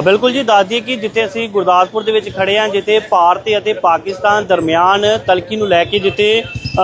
ਬਿਲਕੁਲ ਜੀ, ਦੱਸ ਦਈਏ ਕਿ ਜਿੱਥੇ ਅਸੀਂ ਗੁਰਦਾਸਪੁਰ ਦੇ ਵਿੱਚ ਖੜੇ ਹਾਂ, ਜਿੱਥੇ ਭਾਰਤ ਅਤੇ ਪਾਕਿਸਤਾਨ ਦਰਮਿਆਨ ਤਲਕੀ ਨੂੰ ਲੈ ਕੇ ਜਿੱਥੇ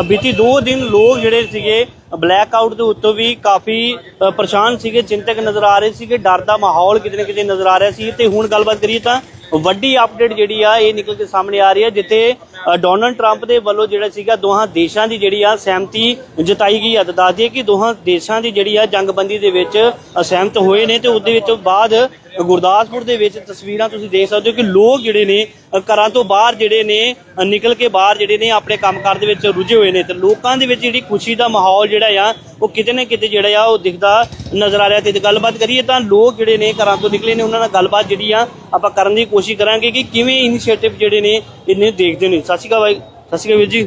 ਬੀਤੀ 2 ਦਿਨ ਲੋਕ ਜਿਹੜੇ ਸੀਗੇ, ਬਲੈਕ ਆਊਟ ਦੇ ਉੱਤੋਂ ਵੀ ਕਾਫੀ ਪਰੇਸ਼ਾਨ ਸੀਗੇ, ਚਿੰਤਕ ਨਜ਼ਰ ਆ ਰਹੇ ਸੀਗੇ, ਡਰ ਦਾ ਮਾਹੌਲ ਕਿਤੇ ਨਾ ਕਿਤੇ ਨਜ਼ਰ ਆ ਰਿਹਾ ਸੀ। ਤੇ ਹੁਣ ਗੱਲਬਾਤ ਕਰੀਏ ਤਾਂ ਵੱਡੀ ਅਪਡੇਟ ਜਿਹੜੀ ਆ, ਇਹ ਨਿਕਲ ਕੇ ਸਾਹਮਣੇ ਆ ਰਹੀ ਹੈ, ਜਿੱਥੇ ਡੋਨਲਡ ਟਰੰਪ ਦੇ ਵੱਲੋਂ ਜਿਹੜਾ ਸੀਗਾ, ਦੋਹਾਂ ਦੇਸ਼ਾਂ ਦੀ ਜਿਹੜੀ ਆ ਸਹਿਮਤੀ ਜਤਾਈ ਗਈ ਆ ਤਾਂ ਦੱਸ ਦਈਏ ਕਿ ਦੋਹਾਂ ਦੇਸ਼ਾਂ ਦੀ ਜਿਹੜੀ ਆ ਜੰਗਬੰਦੀ ਦੇ ਵਿੱਚ ਸਹਿਮਤ ਹੋਏ ਨੇ ਤੇ ਉਹਦੇ ਵਿੱਚ ਬਾਅਦ ਗੁਰਦਾਸਪੁਰ ਦੇ ਵਿੱਚ ਤਸਵੀਰਾਂ ਤੁਸੀਂ ਦੇਖ ਸਕਦੇ ਹੋ ਕਿ ਲੋਕ ਜਿਹੜੇ ਨੇ ਘਰਾਂ ਤੋਂ ਬਾਹਰ ਜਿਹੜੇ ਨੇ ਨਿਕਲ ਕੇ ਬਾਹਰ ਜਿਹੜੇ ਨੇ ਆਪਣੇ ਕੰਮਕਾਰ ਦੇ ਵਿੱਚ ਰੁੱਝੇ ਹੋਏ ਨੇ ਤੇ ਲੋਕਾਂ ਦੇ ਵਿੱਚ ਜਿਹੜੀ ਖੁਸ਼ੀ ਦਾ ਮਾਹੌਲ ਜਿਹੜਾ ਆ, ਉਹ ਕਿਤੇ ਨਾ ਕਿਤੇ ਜਿਹੜਾ ਆ, ਉਹ ਦਿਖਦਾ ਨਜ਼ਰ ਆ ਰਿਹਾ ਤੇ ਗੱਲਬਾਤ ਕਰੀਏ ਤਾਂ ਲੋਕ ਜਿਹੜੇ ਨੇ ਘਰਾਂ ਤੋਂ ਨਿਕਲੇ ਨੇ, ਉਹਨਾਂ ਨਾਲ ਗੱਲਬਾਤ ਜਿਹੜੀ ਆ, ਆਪਾਂ ਕਰਨ ਦੀ ਕੋਸ਼ਿਸ਼ ਕਰਾਂਗੇ ਕਿ ਕਿਵੇਂ ਇਨੀਸ਼ੀਏਟਿਵ ਜਿਹੜੇ ਨੇ, ਇਹਨੇ ਦੇਖਦੇ ਨੇ। ਸਤਿ ਸ਼੍ਰੀ ਅਕਾਲ ਬਾਈ, ਸਤਿ ਸ਼੍ਰੀ ਅਕਾਲ ਵੀਰ ਜੀ।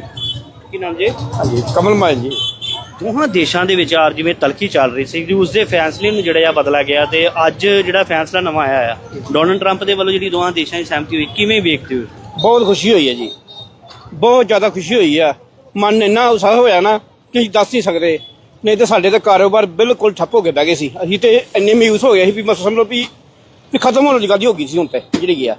ਕੀ ਨਾਮ ਜੀ? ਹਾਂਜੀ ਕਮਲ ਮਾਨ ਜੀ। ਦੋਹਾਂ ਦੇਸ਼ਾਂ ਦੇ ਵਿਚਾਰ ਜਿਵੇਂ ਤਲਖੀ ਚੱਲ ਰਹੀ ਸੀ, ਕਿ ਉਸ ਦੇ ਫੈਸਲੇ ਨੂੰ ਜਿਹੜਾ ਆ ਬਦਲਾ ਗਿਆ ਤੇ ਅੱਜ ਜਿਹੜਾ ਫੈਸਲਾ ਨਵਾਂ ਆਇਆ ਆ, ਡੋਨਲਡ ਟਰੰਪ ਦੇ ਵੱਲੋਂ ਜਿਹੜੀ ਦੋਹਾਂ ਦੇਸ਼ਾਂ ਦੀ ਸਹਿਮਤੀ ਹੋਈ, ਕਿਵੇਂ ਵੇਖਦੇ ਹੋ? ਬਹੁਤ ਖੁਸ਼ੀ ਹੋਈ ਹੈ ਜੀ। ਬਹੁਤ ਜ਼ਿਆਦਾ ਖੁਸ਼ੀ ਹੋਈ ਆ। ਮਨ ਇੰਨਾ ਉਤਸ਼ਾਹ ਹੋਇਆ ਨਾ ਕਿ ਅਸੀਂ ਦੱਸ ਨਹੀਂ ਸਕਦੇ। ਨਹੀਂ ਤੇ ਸਾਡੇ ਤਾਂ ਕਾਰੋਬਾਰ ਬਿਲਕੁਲ ਠੱਪ ਹੋ ਕੇ ਬਹਿ ਗਏ ਸੀ। ਅਸੀਂ ਤੇ ਇੰਨੇ ਮਯੂਸ ਹੋ ਗਏ ਸੀ ਵੀ ਬਸ ਸਮਝ ਵੀ ਖਤਮ ਹੋਣ ਦੀ ਗੱਲ ਹੋ ਗਈ ਸੀ ਹੁਣ ਤੇ, ਜਿਹੜੀ ਗਿਆ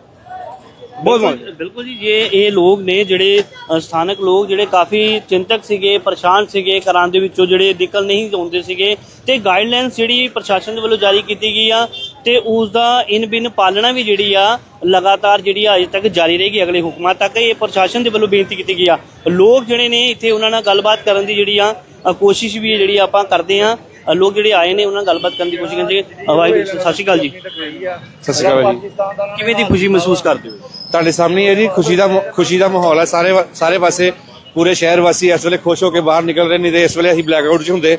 ਬਹੁਤ ਬਿਲਕੁਲ- ਬਿਲਕੁਲ ਜੀ ਜੇ ਇਹ ਲੋਕ ਨੇ ਜਿਹੜੇ ਅ, ਸਥਾਨਕ ਲੋਕ ਜਿਹੜੇ ਕਾਫੀ ਚਿੰਤਕ ਸੀਗੇ ਪਰੇਸ਼ਾਨ ਸੀਗੇ ਘਰਾਂ ਦੇ ਵਿੱਚੋਂ ਜਿਹੜੇ ਨਿਕਲ ਨਹੀਂ ਹੁੰਦੇ ਸੀਗੇ ਤੇ ਗਾਈਡਲਾਈਨਸ ਜਿਹੜੀ ਪ੍ਰਸ਼ਾਸਨ ਦੇ ਵੱਲੋਂ ਜਾਰੀ ਕੀਤੀ ਗਈ ਆ ਤੇ ਉਸ ਦਾ ਇਨ ਬਿਨ ਪਾਲਣਾ ਵੀ ਜਿਹੜੀ ਆ ਲਗਾਤਾਰ ਜਿਹੜੀ ਆ ਅਜੇ ਤੱਕ ਜਾਰੀ ਰਹੇਗੀ ਅਗਲੇ ਹੁਕਮਾਂ ਤੱਕ ਇਹ ਪ੍ਰਸ਼ਾਸਨ ਦੇ ਵੱਲੋਂ ਬੇਨਤੀ ਕੀਤੀ ਗਈ ਆ। ਲੋਕ ਜਿਹੜੇ ਨੇ ਇੱਥੇ ਉਹਨਾਂ ਨਾਲ ਗੱਲਬਾਤ ਕਰਨ ਦੀ ਜਿਹੜੀ ਆ ਅ, ਕੋਸ਼ਿਸ਼ ਵੀ ਜਿਹੜੀ ਆਪਾਂ ਕਰਦੇ ਆ ਅ, ਲੋਕ ਜਿਹੜੇ ਆਏ ਨੇ ਉਹਨਾਂ ਨਾਲ ਗੱਲਬਾਤ ਕਰਨ ਦੀ ਕੋਸ਼ਿਸ਼ ਕਰਦੇ ਵਾਹਿਗੁਰੂ ਸਤਿ ਸ਼੍ਰੀ ਅਕਾਲ ਜੀ। ਸਤਿ ਸ਼੍ਰੀ ਅਕਾਲ ਜੀ। ਕਿਵੇਂ ਦੀ ਖੁਸ਼ੀ ਮਹਿਸੂਸ ਕਰਦੇ ਹੋ? ਤੁਹਾਡੇ ਸਾਹਮਣੇ ਇਹ ਜੀ ਖੁਸ਼ੀ ਦਾ ਮ- ਖੁਸ਼ੀ ਦਾ ਮਾਹੌਲ ਹੈ ਸਾਰੇ ਵਾ- ਸਾਰੇ ਪਾਸੇ ਪੂਰੇ ਸ਼ਹਿਰ ਵਾਸੀ ਇਸ ਵੇਲੇ ਖੁਸ਼ ਹੋ ਕੇ ਬਾਹਰ ਨਿਕਲ ਰਹੇ ਨਹੀਂ ਤੇ ਇਸ ਵੇਲੇ ਅਸੀਂ ਬਲੈਕ ਆਊਟ 'ਚ ਹੁੰਦੇ।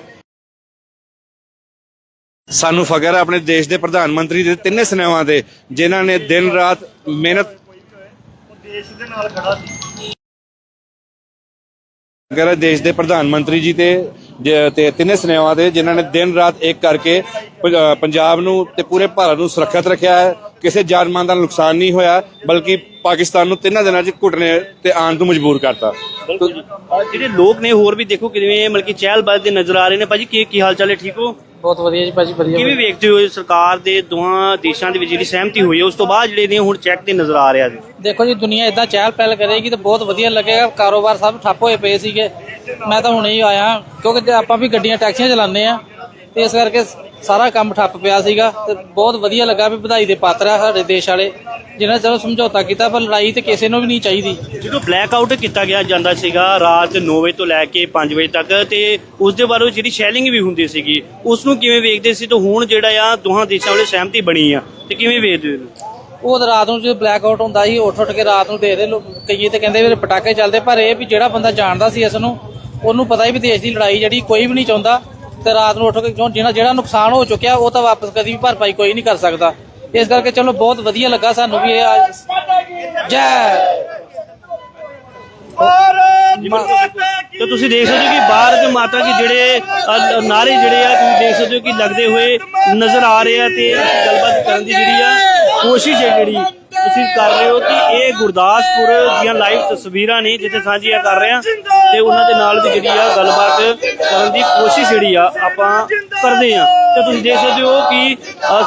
ਸਾਨੂੰ ਫਖਰ ਹੈ ਆਪਣੇ ਦੇਸ਼ ਦੇ ਪ੍ਰਧਾਨ ਮੰਤਰੀ ਦੇ ਤਿੰਨੇ ਸਨੇਹਾਂ ਦੇ ਜਿਨ੍ਹਾਂ ਨੇ ਦਿਨ ਰਾਤ ਮਿਹਨਤ ਹੈ ਦੇਸ਼ ਦੇ ਪ੍ਰਧਾਨ ਮੰਤਰੀ ਜੀ ਤੇ ਤੇ ਤਿੰਨੇ ਸਨੇਹਾਂ ਦੇ ਜਿਨ੍ਹਾਂ ਨੇ ਦਿਨ ਰਾਤ ਇੱਕ ਕਰਕੇ ਪੰਜਾਬ ਨੂੰ ਤੇ ਪੂਰੇ ਭਾਰਤ ਨੂੰ ਸੁਰੱਖਿਅਤ ਰੱਖਿਆ ਹੈ ਕਿਸੇ ਜਾਨ ਮਾਲ ਦਾ ਨੁਕਸਾਨ ਨਹੀਂ ਹੋਇਆ ਬਲਕਿ ਪਾਕਿਸਤਾਨ ਨੂੰ ਤਿੰਨਾਂ ਦਿਨਾਂ 'ਚ ਘੁੱਟਣੇ ਤੇ ਆਉਣ ਤੋਂ ਮਜਬੂਰ ਕਰਤਾ। ਜਿਹੜੇ ਲੋਕ ਨੇ ਹੋਰ ਵੀ ਦੇਖੋ ਕਿਵੇਂ ਮਤਲਬ ਕਿ ਚਹਿਲ ਬਲ ਦੇ ਨਜ਼ਰ ਆ ਰਹੇ ਨੇ। ਭਾਜੀ ਕੀ ਕੀ ਹਾਲ ਚਾਲ ਹੈ? ਠੀਕ ਹੋ? ਬਹੁਤ ਵਧੀਆ ਜੀ ਭਾਜੀ ਵਧੀਆ ਕਿਵੇਂ ਵੇਖਦੇ ਹੋ ਸਰਕਾਰ ਦੇ ਦੋਹਾਂ ਦੇਸ਼ਾਂ ਦੇ ਵਿੱਚ ਜਿਹੜੀ ਸਹਿਮਤੀ ਹੋਈ ਹੈ ਉਸ ਤੋਂ ਬਾਅਦ ਜਿਹੜੇ ਨੇ ਹੁਣ ਚੈੱਕ ਤੇ ਨਜ਼ਰ ਆ ਰਿਹਾ ਜੀ? ਦੇਖੋ ਜੀ ਦੁਨੀਆ ਇਦਾਂ ਚਹਿਲ ਪਹਿਲ ਕਰੇਗੀ ਤਾਂ ਬਹੁਤ ਵਧੀਆ ਲੱਗੇਗਾ। ਕਾਰੋਬਾਰ ਸਭ ਠੱਪ ਹੋਏ ਪਏ ਸੀਗੇ। ਮੈਂ ਤਾਂ ਹੁਣੇ ਹੀ ਆਇਆ ਕਿਉਂਕਿ ਜੇ ਆਪਾਂ ਵੀ ਗੱਡੀਆਂ ਟੈਕਸੀਆਂ ਚਲਾਉਂਦੇ ਆ ਤੇ ਇਸ ਕਰਕੇ ਸਾਰਾ ਕੰਮ ਠੱਪ ਪਿਆ ਸੀਗਾ ਤੇ ਬਹੁਤ ਵਧੀਆ ਲੱਗਾ ਵੀ ਵਧਾਈ ਦੇ ਪਾਤਰ ਆ ਸਾਡੇ ਦੇਸ਼ ਵਾਲੇ ਜਿਨ੍ਹਾਂ ਚਲੋ ਸਮਝੌਤਾ ਕੀਤਾ ਪਰ ਲੜਾਈ ਤੇ ਕਿਸੇ ਨੂੰ ਵੀ ਨਹੀਂ ਚਾਹੀਦੀ ਜਦੋਂ ਬਲੈਕ ਆਊਟ ਕੀਤਾ ਗਿਆ ਜਾਂਦਾ ਸੀਗਾ ਰਾਤ 9 ਵਜੇ ਤੋਂ ਲੈ ਕੇ 5 ਵਜੇ ਤੱਕ ਤੇ ਉਸ ਦੇ ਬਾਰੇ ਜਿਹੜੀ ਸ਼ੈਲਿੰਗ ਵੀ ਹੁੰਦੀ ਸੀਗੀ ਉਸ ਨੂੰ ਕਿਵੇਂ ਵੇਖਦੇ ਸੀ ਤੇ ਹੁਣ ਜਿਹੜਾ ਆ ਦੋਹਾਂ ਦੇਸ਼ਾਂ ਵਾਲੇ ਸਹਿਮਤੀ ਬਣੀ ਆ ਤੇ ਕਿਵੇਂ ਵੇਖਦੇ ਹੋ? ਉਹ ਤਾਂ ਰਾਤ ਨੂੰ ਜਦੋਂ ਬਲੈਕ ਆਊਟ ਹੁੰਦਾ ਸੀ ਉੱਠ ਉੱਠ ਕੇ ਰਾਤ ਨੂੰ ਦੇਖਦੇ ਲੋਕ ਕਈਏ ਤੇ ਕਹਿੰਦੇ ਵੀ ਪਟਾਕੇ ਚੱਲਦੇ ਪਰ ਇਹ ਵੀ ਜਿਹੜਾ ਬੰਦਾ ਜਾਣਦਾ ਸੀ ਇਸ ਨੂੰ ਉਹਨੂੰ ਪਤਾ ਹੀ ਵੀ ਦੇਸ਼ ਦੀ ਲੜਾਈ ਜਿਹੜੀ ਕੋਈ ਵੀ ਨਹੀਂ ਚਾਹੁੰਦਾ ਤੇ ਰਾਤ ਨੂੰ ਉੱਠ ਕੇ ਜੋ ਜਿਹੜਾ ਜਿਹੜਾ ਨੁਕਸਾਨ ਹੋ ਚੁੱਕਿਆ ਉਹ ਤਾਂ ਵਾਪਸ ਕਦੀ ਵੀ ਭਰਪਾਈ ਕੋਈ ਨਹੀਂ ਕਰ ਸਕਦਾ। ਇਸ ਕਰਕੇ ਚਲੋ ਬਹੁਤ ਵਧੀਆ ਲੱਗਾ ਸਾਨੂੰ ਵੀ ਇਹ ਅੱਜ- ਜੈ ਤੇ ਤੁਸੀਂ ਦੇਖ ਸਕਦੇ ਹੋ ਕਿ ਭਾਰਤ ਮਾਤਾ ਕੀ ਜਿਹੜੇ ਅ, ਨਾਰੇ ਜਿਹੜੇ ਆ ਤੁਸੀਂ ਦੇਖ ਸਕਦੇ ਹੋ ਕਿ ਲੱਗਦੇ ਹੋਏ ਨਜ਼ਰ ਆ ਰਹੇ ਆ ਤੇ ਗੱਲਬਾਤ ਕਰਨ ਦੀ ਜਿਹੜੀ ਆ ਕੋਸ਼ਿਸ਼ ਹੈ ਜਿਹੜੀ। ਤੁਸੀਂ ਕਰ ਰਹੇ ਹੋ ਕਿ ਇਹ ਗੁਰਦਾਸਪੁਰ ਦੀਆਂ ਲਾਈਵ ਤਸਵੀਰਾਂ ਨੇ ਜਿੱਥੇ ਸਾਂਝੀਆਂ ਕਰ ਰਹੇ ਆ ਤੇ ਉਹਨਾਂ ਦੇ ਨਾਲ ਵੀ ਜਿਹੜੀ ਆ ਗੱਲਬਾਤ ਕਰਨ ਦੀ ਕੋਸ਼ਿਸ਼ ਜਿਹੜੀ ਆ ਆਪਾਂ ਕਰਦੇ ਆ ਤੇ ਤੁਸੀਂ ਦੇਖ ਸਕਦੇ ਹੋ ਕਿ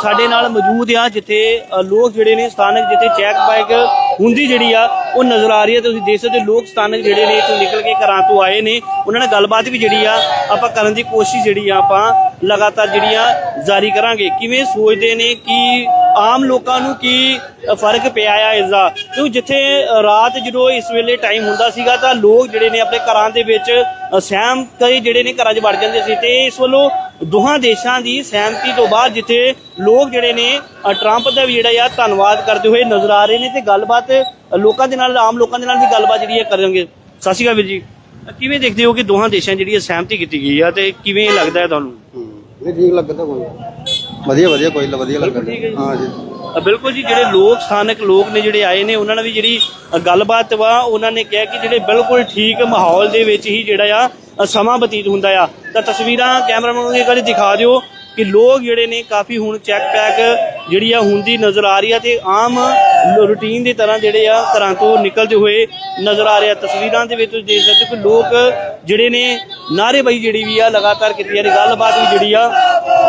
ਸਾਡੇ ਨਾਲ ਮੌਜੂਦ ਆ ਜਿੱਥੇ ਲੋਕ ਜਿਹੜੇ ਨੇ ਸਥਾਨਕ ਜਿੱਥੇ ਚੈਕ ਬਾਈਕ ਹੁੰਦੀ ਜਿਹੜੀ ਆ, ਉਹ ਨਜ਼ਰ ਆ ਰਹੀ ਹੈ ਤੁਸੀਂ ਦੇਖ ਸਕਦੇ ਹੋ ਲੋਕ ਸਥਾਨਕ ਜਿਹੜੇ ਨੇ ਇੱਥੋਂ ਨਿਕਲ ਕੇ ਘਰਾਂ ਤੋਂ ਆਏ ਨੇ। ਉਹਨਾਂ ਨਾਲ ਗੱਲਬਾਤ ਵੀ ਜਿਹੜੀ ਆ ਆਪਾਂ ਕਰਨ ਦੀ ਕੋਸ਼ਿਸ਼ ਜਿਹੜੀ ਆ ਆਪਾਂ ਲਗਾਤਾਰ ਜਿਹੜੀਆਂ ਜਾਰੀ ਕਰਾਂਗੇ। ਕਿਵੇਂ ਸੋਚਦੇ ਨੇ ਕਿ ਆਮ ਲੋਕਾਂ ਨੂੰ ਕੀ ਫ਼ਰਕ ਪਿਆ ਆ ਇਸ ਦਾ ਕਿਉਂ ਜਿੱਥੇ ਰਾਤ ਜਦੋਂ ਇਸ ਵੇਲੇ ਟਾਈਮ ਹੁੰਦਾ ਸੀਗਾ ਤਾਂ ਲੋਕ ਜਿਹੜੇ ਨੇ ਆਪਣੇ ਘਰਾਂ ਦੇ ਵਿੱਚ ਅ, ਸਹਿਮ ਕਈ ਜਿਹੜੇ ਨੇ ਘਰਾਂ 'ਚ ਵੜ ਜਾਂਦੇ ਸੀ ਤੇ ਇਸ ਵੱਲੋਂ ਦੋਹਾਂ ਦੇਸ਼ਾਂ ਦੀ ਸਹਿਮਤੀ ਤੋਂ ਬਾਅਦ ਜਿੱਥੇ ਲੋਕ ਜਿਹੜੇ ਨੇ ਟਰੰਪ ਦਾ ਵੀ ਜਿਹੜਾ ਆ ਧੰਨਵਾਦ ਕਰਦੇ ਹੋਏ ਨਜ਼ਰ ਆ ਰਹੇ ਨੇ ਤੇ ਗੱਲਬਾਤ ਲੋਕਾਂ ਦੇ ਨਾਲ ਆਮ ਲੋਕਾਂ ਦੇ ਨਾਲ ਵੀ ਗੱਲਬਾਤ ਜਿਹੜੀ ਹੈ ਕਰਾਂਗੇ ਸਤਿ ਸ਼੍ਰੀ ਅਕਾਲ ਵੀਰ ਜੀ। ਕਿਵੇਂ ਦੇਖਦੇ ਹੋ ਕਿ ਦੋਹਾਂ ਦੇਸ਼ਾਂ ਜਿਹੜੀ ਇਹ ਸਹਿਮਤੀ ਕੀਤੀ ਗਈ ਆ ਤੇ ਕਿਵੇਂ ਲੱਗਦਾ ਹੈ ਤੁਹਾਨੂੰ? ਨਹੀਂ ਠੀਕ ਲੱਗਦਾ ਕੋਈ ਵਧੀਆ ਵਧੀਆ ਕੋਈ ਵਧੀਆ ਠੀਕ ਹੈ ਜੀ। ਹਾਂ। ਜੀ। ਅ, ਬਿਲਕੁਲ ਜੀ ਜਿਹੜੇ ਲੋਕ ਸਥਾਨਕ ਲੋਕ ਨੇ ਜਿਹੜੇ ਆਏ ਨੇ ਉਹਨਾਂ ਨਾਲ ਵੀ ਜਿਹੜੀ ਅ, ਗੱਲਬਾਤ ਵਾ ਉਹਨਾਂ ਨੇ ਕਿਹਾ ਕਿ ਜਿਹੜੇ ਬਿਲਕੁਲ ਠੀਕ ਮਾਹੌਲ ਦੇ ਵਿੱਚ ਹੀ ਜਿਹੜਾ ਆ ਅ, ਸਮਾਂ ਬਤੀਤ ਹੁੰਦਾ ਆ। ਤਾਂ ਤਸਵੀਰਾਂ ਕੈਮਰਾਮੈਨ ਨੂੰ ਇੱਕ ਵਾਰੀ ਦਿਖਾ ਦਿਓ ਕਿ ਲੋਕ ਜਿਹੜੇ ਨੇ ਕਾਫੀ ਹੁਣ ਚੈੱਕ ਪੈਕ ਜਿਹੜੀ ਆ ਹੁੰਦੀ ਨਜ਼ਰ ਆ ਰਹੀ ਆ ਤੇ ਆਮ ਰੂਟੀਨ ਦੀ ਤਰ੍ਹਾਂ ਜਿਹੜੇ ਆ ਘਰਾਂ ਤੋਂ ਨਿਕਲਦੇ ਹੋਏ ਨਜ਼ਰ ਆ ਰਿਹਾ ਤਸਵੀਰਾਂ ਦੇ ਵਿੱਚ ਤੁਸੀਂ ਦੇਖ ਸਕਦੇ ਹੋ ਕਿ ਲੋਕ ਜਿਹੜੇ ਨੇ ਨਾਅਰੇਬਾਜ਼ੀ ਜਿਹੜੀ ਵੀ ਆ ਲਗਾਤਾਰ ਕੀਤੀ ਜਾ ਰਹੀ ਗੱਲਬਾਤ ਵੀ ਜਿਹੜੀ ਆ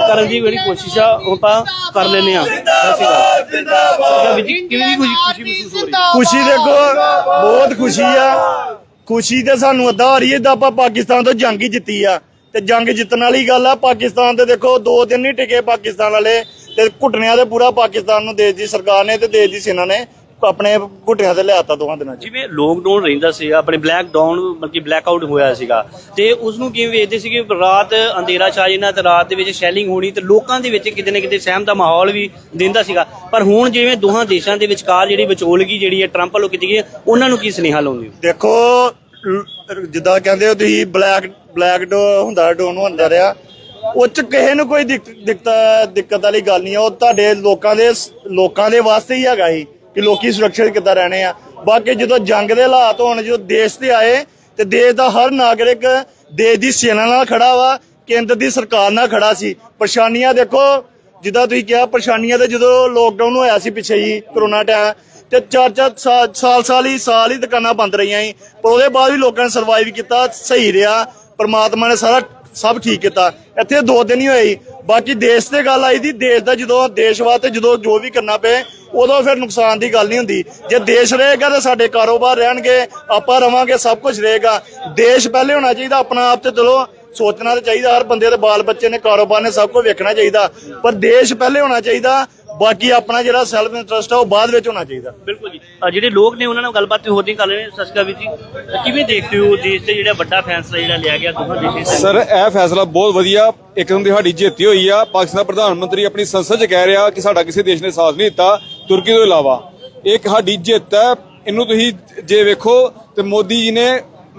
ਕਰਨ ਦੀ ਜਿਹੜੀ ਕੋਸ਼ਿਸ਼ ਆ ਉਹ ਆਪਾਂ ਕਰ ਲੈਨੇ ਆ ਸਤਿ ਸ਼੍ਰੀ ਅਕਾਲ। ਵੀ ਜੀ ਕਿਵੇਂ ਦੀ ਖੁਸ਼ੀ ਮਹਿਸੂਸ ਹੋ ਰਹੀ ਹੈ? ਖੁਸ਼ੀ ਦੇਖੋ ਬਹੁਤ ਖੁਸ਼ੀ ਆ। ਖੁਸ਼ੀ ਤੇ ਸਾਨੂੰ ਅੱਧਾ ਹੋ ਰਹੀ ਹੈ ਤਾਂ ਆਪਾਂ ਪਾਕਿਸਤਾਨ ਤੋਂ ਜੰਗ ਹੀ ਜਿੱਤੀ ਆ। ਤੇ ਜੰਗ ਜਿੱਤਣ ਵਾਲੀ ਗੱਲ ਆ ਪਾਕਿਸਤਾਨ ਤੇ ਦੇਖੋ ਦੋ ਦਿਨ ਨਹੀਂ ਟਿਕੇ ਪਾਕਿਸਤਾਨ ਵਾਲੇ ਤੇ ਘੁੱਟਣਿਆਂ ਤੇ ਪੂਰਾ ਪਾਕਿਸਤਾਨ ਨੂੰ ਦੇਸ਼ ਦੀ ਸਰਕਾਰ ਨੇ ਤੇ ਦੇਸ਼ ਦੀ ਸੈਨਾ ਨੇ ਆਪਣੇ ਘੁੱਟਿਆਂ ਤੇ ਲਿਆਤਾ ਦੋਵਾਂ ਦਿਨਾਂ 'ਚ। ਜਿਵੇਂ ਲੋਕਡਾਊਨ ਰਹਿੰਦਾ ਸੀ ਆਪਣੇ ਬਲੈਕ ਡਾਊਨ ਬਲਕਿ ਬਲੈਕ ਆਊਟ ਹੋਇਆ ਸੀਗਾ। ਤੇ ਉਸ ਨੂੰ ਕਿਵੇਂ ਵੇਖਦੇ ਸੀ ਕਿ ਰਾਤ ਅੰਧੇਰਾ ਛਾ ਜਾਣਾ ਤੇ ਰਾਤ ਦੇ ਵਿੱਚ ਸ਼ੈਲਿੰਗ ਹੋਣੀ ਤੇ ਲੋਕਾਂ ਦੇ ਵਿੱਚ ਕਿਤੇ ਨਾ ਕਿਤੇ ਸਹਿਮ ਦਾ ਮਾਹੌਲ ਵੀ ਦਿੰਦਾ ਸੀਗਾ। ਪਰ ਹੁਣ ਜਿਵੇਂ ਦੋਹਾਂ ਦੇਸ਼ਾਂ ਦੇ ਵਿਚਕਾਰ ਜਿਹੜੀ ਵਿਚੋਲਗੀ ਜਿਹੜੀ ਹੈ ਟਰੰਪ ਵੱਲੋਂ ਕੀਤੀ ਗਈ ਹੈ, ਉਹਨਾਂ ਨੂੰ ਕੀ ਸੁਨੇਹਾ ਲਾਉਂਦੇ ਹੋ? ਦੇਖੋ ਲ- ਜਿੱਦਾਂ ਕਹਿੰਦੇ ਹੋ ਤੁਸੀਂ ਬਲੈਕ ਬਲੈਕ ਡੋ ਹੁੰਦਾ ਡੋਨ ਹੁੰਦਾ ਰਿਹਾ। ਉਹ ਚ ਕਿਸੇ ਨੂੰ ਕੋਈ ਦਿੱਕ- ਦਿੱਕਤ ਦਿੱਕਤ ਵਾਲੀ ਗੱਲ ਨਹੀਂ ਹੈ। ਉਹ ਤੁਹਾਡੇ ਲੋਕਾਂ ਦੇ ਲੋਕਾਂ ਦੇ ਵਾਸਤੇ ਹੀ ਹੈਗਾ ਸੀ। ਕਿ ਲੋਕੀ ਸੁਰੱਖਿਅਤ ਕਿੱਦਾਂ ਰਹਿਣੇ ਆ। ਬਾਕੀ ਜਦੋਂ ਜੰਗ ਦੇ ਹਾਲਾਤ ਹੋਣ, ਜਦੋਂ ਦੇਸ਼ ਤੇ ਆਏ, ਤੇ ਦੇਸ਼ ਦਾ ਹਰ ਨਾਗਰਿਕ ਦੇਸ਼ ਦੀ ਸੈਨਾ ਨਾਲ ਖੜਾ ਵਾ, ਕੇਂਦਰ ਦੀ ਸਰਕਾਰ ਨਾਲ ਖੜਾ ਸੀ। ਪਰੇਸ਼ਾਨੀਆਂ ਦੇਖੋ, ਜਿੱਦਾਂ ਤੁਸੀਂ ਕਿਹਾ, ਪਰੇਸ਼ਾਨੀਆਂ ਤੇ ਜਦੋਂ ਲੋਕਡਾਊਨ ਹੋਇਆ ਸੀ ਪਿੱਛੇ ਹੀ, ਕਰੋਨਾ ਟਾਈਮ ਤੇ ਚਾਰ ਚਾਰ ਸਾ- ਸਾਲ ਸਾਲ ਹੀ ਸਾਲ ਹੀ ਦੁਕਾਨਾਂ ਬੰਦ ਰਹੀਆਂ ਸੀ। ਪਰ ਉਹਦੇ ਬਾਅਦ ਵੀ ਲੋਕਾਂ ਨੇ ਸਰਵਾਈਵ ਕੀਤਾ, ਸਹੀ ਰਿਹਾ, ਪਰਮਾਤਮਾ ਨੇ ਸਾਰਾ ਸਭ ਠੀਕ ਕੀਤਾ। ਇੱਥੇ ਦੋ ਦਿਨ ਹੀ ਹੋਏ ਬਾਕੀ ਦੇਸ਼ ਤੇ ਗੱਲ ਆਈ ਦੀ ਦੇਸ਼ ਦਾ ਜਦੋਂ ਦੇਸ਼ ਵਾਸਤੇ ਜਦੋਂ ਜੋ ਵੀ ਕਰਨਾ ਪਏ, ਉਦੋਂ ਫਿਰ ਨੁਕਸਾਨ ਦੀ ਗੱਲ ਨਹੀਂ ਹੁੰਦੀ। ਜੇ ਦੇਸ਼ ਰਹੇਗਾ ਤਾਂ ਸਾਡੇ ਕਾਰੋਬਾਰ ਰਹਿਣਗੇ, ਆਪਾਂ ਰਵਾਂਗੇ, ਸਭ ਕੁਝ ਰਹੇਗਾ। ਦੇਸ਼ ਪਹਿਲੇ ਹੋਣਾ ਚਾਹੀਦਾ, ਆਪਣਾ ਆਪ ਤੇ ਚਲੋ। ਸੋਚਣਾ ਤਾਂ ਚਾਹੀਦਾ ਹਰ ਬੰਦੇ ਦੇ ਬਾਲ ਬੱਚੇ ਨੇ ਕਾਰੋਬਾਰ ਨੇ ਸਭ ਕੁਝ ਵੇਖਣਾ ਚਾਹੀਦਾ। ਪਰ ਦੇਸ਼ ਪਹਿਲੇ ਹੋਣਾ ਚਾਹੀਦਾ ਬਾਕੀ ਆਪਣਾ ਜਿਹੜਾ ਸੈਲਫ ਇੰਟਰਸਟ ਆ ਉਹ ਬਾਅਦ ਵਿੱਚ ਹੋਣਾ ਚਾਹੀਦਾ। ਬਿਲਕੁਲ ਜੀ। ਜਿਹੜੇ ਲੋਕ ਨੇ ਉਹਨਾਂ ਨਾਲ ਗੱਲਬਾਤ ਹੋਰ ਨਹੀਂ ਕਰ ਰਹੇ ਅਕਾਲ ਵੀਰ ਜੀ। ਕਿਵੇਂ ਦੇਖਦੇ ਹੋ ਦੇਸ਼ ਤੇ ਜਿਹੜਾ ਵੱਡਾ ਫੈਸਲਾ ਜਿਹੜਾ ਲਿਆ ਗਿਆ ਦੋਹਾਂ ਦੇਸ਼ਾਂ ਦੇ ਸਰ ਇਹ ਫੈਸਲਾ ਬਹੁਤ ਵਧੀਆ ਇੱਕ ਦੀ ਸਾਡੀ ਜਿੱਤੀ ਹੋਈ ਆ। ਪਾਕਿਸਤਾਨ ਦਾ ਪ੍ਰਧਾਨ ਮੰਤਰੀ ਆਪਣੀ ਸੰਸਦ 'ਚ ਕਹਿ ਰਿਹਾ ਕਿ ਸਾਡਾ ਕਿਸੇ ਦੇਸ਼ ਨੇ ਸਾਥ ਨਹੀਂ ਦਿੱਤਾ ਤੁਰਕੀ ਤੋਂ ਇਲਾਵਾ। ਇਹ ਇੱਕ ਸਾਡੀ ਜਿੱਤ ਹੈ। ਇਹਨੂੰ ਤੁਸੀਂ ਜੇ ਵੇਖੋ ਤੇ ਮੋਦੀ ਜੀ ਨੇ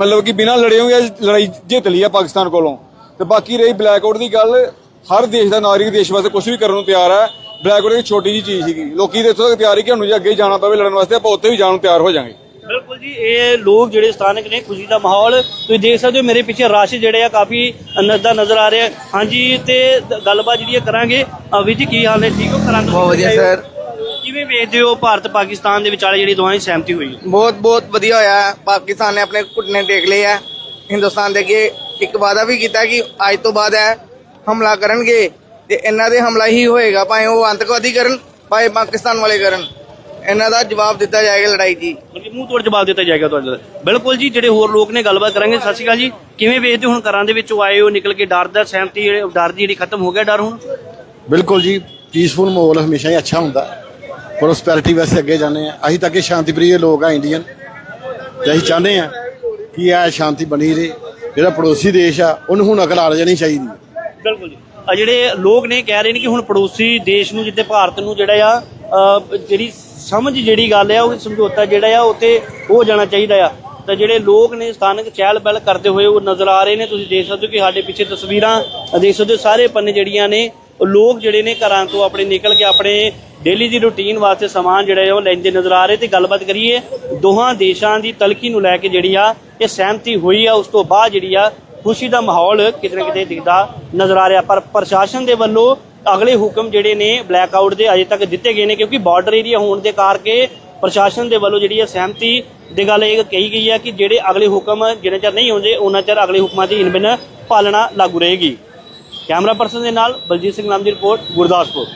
ਮਤਲਬ ਕਿ ਬਿਨਾਂ ਲੜੇ ਹੋਏ ਲੜਾਈ ਜਿੱਤ ਲਈ ਆ ਪਾਕਿਸਤਾਨ ਕੋਲੋਂ। ਤੇ ਬਾਕੀ ਰਹੀ ਬਲੈਕਆਊਟ ਦੀ ਗੱਲ ਹਰ ਦੇਸ਼ ਦਾ ਨਾਗਰਿਕ ਦੇਸ਼ ਵਾਸਤੇ ਕੁਝ ਵੀ ਕਰਨ ਨੂੰ ਤਿਆਰ ਹੈ ਬਲੈਕਆਊਟ ਇੱਕ ਛੋਟੀ ਜੀ ਚੀਜ਼ ਸੀਗੀ। ਲੋਕੀ ਤੇ ਇੱਥੋਂ ਤੱਕ ਤਿਆਰ ਕਿ ਸਾਨੂੰ ਜੇ ਅੱਗੇ ਜਾਣਾ ਪਵੇ ਲੜਨ ਵਾਸਤੇ ਆਪਾਂ ਉੱਥੇ ਵੀ ਜਾਣ ਨੂੰ ਤਿਆਰ ਹੋ ਜਾਾਂਗੇ। ਬਿਲਕੁਲ ਜੀ ਇਹ ਲੋਕ ਜਿਹੜੇ ਸਥਾਨਕ ਨੇ ਖੁਸ਼ੀ ਦਾ ਮਾਹੌਲ ਤੁਸੀਂ ਦੇਖ ਸਕਦੇ ਹੋ ਮੇਰੇ ਪਿੱਛੇ ਰਸ਼ ਜਿਹੜੇ ਆ ਕਾਫੀ ਨਜ਼ਰ ਨਜ਼ਰ ਆ ਰਿਹਾ। ਹਾਂਜੀ ਤੇ ਦ- ਗੱਲਬਾਤ ਜਿਹੜੀ ਕਰਾਂਗੇ। ਅ, ਵੀਰ ਜੀ ਕੀ ਹਾਲ ਨੇ? ਠੀਕ ਹੋ? ਕਰਾਂਗੇ ਬਹੁਤ ਵਧੀਆ ਸਰ। ਕਿਵੇਂ ਵੇਖਦੇ ਹੋ ਭਾਰਤ ਪਾਕਿਸਤਾਨ ਦੇ ਵਿਚਾਲੇ ਜਿਹੜੀ ਦੋਹਾਂ ਦੀ ਸਹਿਮਤੀ ਹੋਈ? ਹੈ ਬਹੁਤ ਬਹੁਤ ਵਧੀਆ ਹੋਇਆ ਹੈ। ਪਾਕਿਸਤਾਨ ਨੇ ਆਪਣੇ ਘੁਟਨੇ ਟੇਕ ਲਏ ਹੈ। ਹਿੰਦੁਸਤਾਨ ਦੇ ਅੱਗੇ ਇੱਕ ਵਾਅਦਾ ਵੀ ਕੀਤਾ ਕਿ ਅੱਜ ਤੋਂ ਬਾਅਦ ਹੈ ਹਮਲਾ ਕਰਨਗੇ ਤੇ ਇਹਨਾਂ ਦੇ ਹਮਲਾ ਹੀ ਹੋਏਗਾ ਭਾਵੇਂ ਉਹ ਆਤੰਕਵਾਦੀ ਕਰਨ ਭਾਵੇਂ ਪਾਕਿਸਤਾਨ ਵਾਲੇ ਕਰਨ। ਇਹਨਾਂ ਦਾ ਜਵਾਬ ਦਿੱਤਾ ਜਾਏਗਾ ਲੜਾਈ 'ਚ ਹੀ। ਮਤਲਬ ਮੂੰਹ ਤੋੜ ਜਵਾਬ ਦਿੱਤਾ ਜਾਏਗਾ ਤੁਹਾਡੇ। ਦਾ ਬਿਲਕੁਲ ਜੀ ਜਿਹੜੇ ਹੋਰ ਲੋਕ ਨੇ ਗੱਲਬਾਤ ਕਰਾਂਗੇ। ਸਤਿ ਸ਼੍ਰੀ ਅਕਾਲ ਜੀ। ਕਿਵੇਂ ਵੇਖਦੇ ਹੋ ਹੁਣ ਘਰਾਂ ਦੇ ਵਿੱਚੋਂ ਆਏ ਹੋ ਨਿਕਲ ਕੇ ਡਰ ਦਾ ਸਹਿਮਤੀ ਜਿਹੜੇ ਡਰ ਦੀ ਜਿਹੜੀ ਖਤਮ ਹੋ ਗਿਆ ਡਰ ਹੁਣ? ਬਿਲਕੁਲ ਜੀ ਪੀਸਫੁਲ ਮਾਹੌਲ ਹਮੇਸ਼ਾ ਹੀ ਅੱਛਾ ਹੁੰਦਾ। ਪ੍ਰੋਸਪੈਰਿਟੀ ਵਾਸਤੇ ਅੱਗੇ ਜਾਂਦੇ ਆ ਅਸੀਂ ਤਾਂ ਕਿ ਸ਼ਾਂਤੀ ਪ੍ਰਿਯ ਲੋਕ ਆ ਇੰਡੀਅਨ ਤੇ ਅਸੀਂ ਚਾਹੁੰਦੇ ਆ ਕਿ ਇਹ ਸ਼ਾਂਤੀ ਬਣੀ ਰਹੇ। ਜਿਹੜਾ ਪੜੋਸੀ ਦੇਸ਼ ਆ, ਉਹਨੂੰ ਹੁਣ ਅਕਲ ਆ ਜਾਣੀ ਚਾਹੀਦੀ। ਬਿਲਕੁਲ ਜੀ। ਆ ਜਿਹੜੇ ਲੋਕ ਨੇ, ਕਹਿ ਰਹੇ ਨੇ ਕਿ ਹੁਣ ਪੜੋਸੀ ਦੇਸ਼ ਨੂੰ ਜਿੱਤੇ ਭਾਰਤ ਨੂੰ ਜਿਹੜਾ ਆ ਜਿਹੜੀ ਸਮਝ ਜਿਹੜੀ ਗੱਲ ਆ, ਉਹ ਸਮਝੌਤਾ ਜਿਹੜਾ ਆ ਉੱਤੇ ਹੋ ਜਾਣਾ ਚਾਹੀਦਾ ਆ। ਤਾਂ ਜਿਹੜੇ ਲੋਕ ਨੇ, ਸਥਾਨਕ ਚਹਿਲ ਪਹਿਲ ਕਰਦੇ ਹੋਏ ਉਹ ਨਜ਼ਰ ਆ ਰਹੇ ਨੇ। ਤੁਸੀਂ ਦੇਖ ਸਕਦੇ ਹੋ ਕਿ ਸਾਡੇ ਪਿੱਛੇ ਤਸਵੀਰਾਂ, ਦੇਖ ਸਕਦੇ ਹੋ ਸਾਰੇ ਪੰਨੇ ਜਿਹੜੀਆਂ ਨੇ ਲੋਕ ਜਿਹੜੇ ਨੇ ਘਰਾਂ ਤੋਂ ਆਪਣੇ ਨਿਕਲ ਕੇ ਆਪਣੇ ਡੇਲੀ ਦੀ ਰੁਟੀਨ ਵਾਸਤੇ ਸਮਾਨ ਜਿਹੜਾ ਉਹ ਲੈਂਦੇ ਨਜ਼ਰ ਆ ਰਹੇ ਤੇ ਗੱਲਬਾਤ ਕਰੀਏ ਦੋਹਾਂ ਦੇਸ਼ਾਂ ਦੀ ਤਲਖੀ ਨੂੰ ਲੈ ਕੇ ਜਿਹੜੀ ਆ, ਇਹ ਸਹਿਮਤੀ ਹੋਈ ਆ, ਉਸ ਤੋਂ ਬਾਅਦ ਜਿਹੜੀ ਆ, ਖੁਸ਼ੀ ਦਾ ਮਾਹੌਲ ਕਿਤੇ ਨਾ ਕਿਤੇ ਦਿਖਦਾ ਨਜ਼ਰ ਆ ਰਿਹਾ। ਪਰ ਪ੍ਰਸ਼ਾਸਨ ਦੇ ਵੱਲੋਂ ਅਗਲੇ ਹੁਕਮ ਜਿਹੜੇ ਨੇ ਬਲੈਕ ਆਊਟ ਦੇ ਅਜੇ ਤੱਕ ਦਿੱਤੇ ਗਏ ਨੇ, ਕਿਉਂਕਿ ਬਾਰਡਰ ਏਰੀਆ ਹੋਣ ਦੇ ਕਰਕੇ ਪ੍ਰਸ਼ਾਸਨ ਦੇ ਵੱਲੋਂ ਜਿਹੜੀ ਹੈ ਸਹਿਮਤੀ ਦੀ ਗੱਲ ਇਹ ਕਹੀ ਗਈ ਹੈ ਕਿ ਜਿਹੜੇ ਅਗਲੇ ਹੁਕਮ ਜਿੰਨਾ ਚਿਰ ਨਹੀਂ ਹੁੰਦੇ, ਉਹਨਾਂ ਚਿਰ ਅਗਲੇ ਹੁਕਮਾਂ ਦੀ ਇਨਬਿਨ ਪਾਲਣਾ ਲਾਗੂ ਰਹੇਗੀ। ਕੈਮਰਾ ਪਰਸਨ ਦੇ ਨਾਲ ਬਲਜੀਤ ਸਿੰਘ ਨਾਮ ਦੀ ਰਿਪੋਰਟ ਗੁਰਦਾਸਪੁਰ।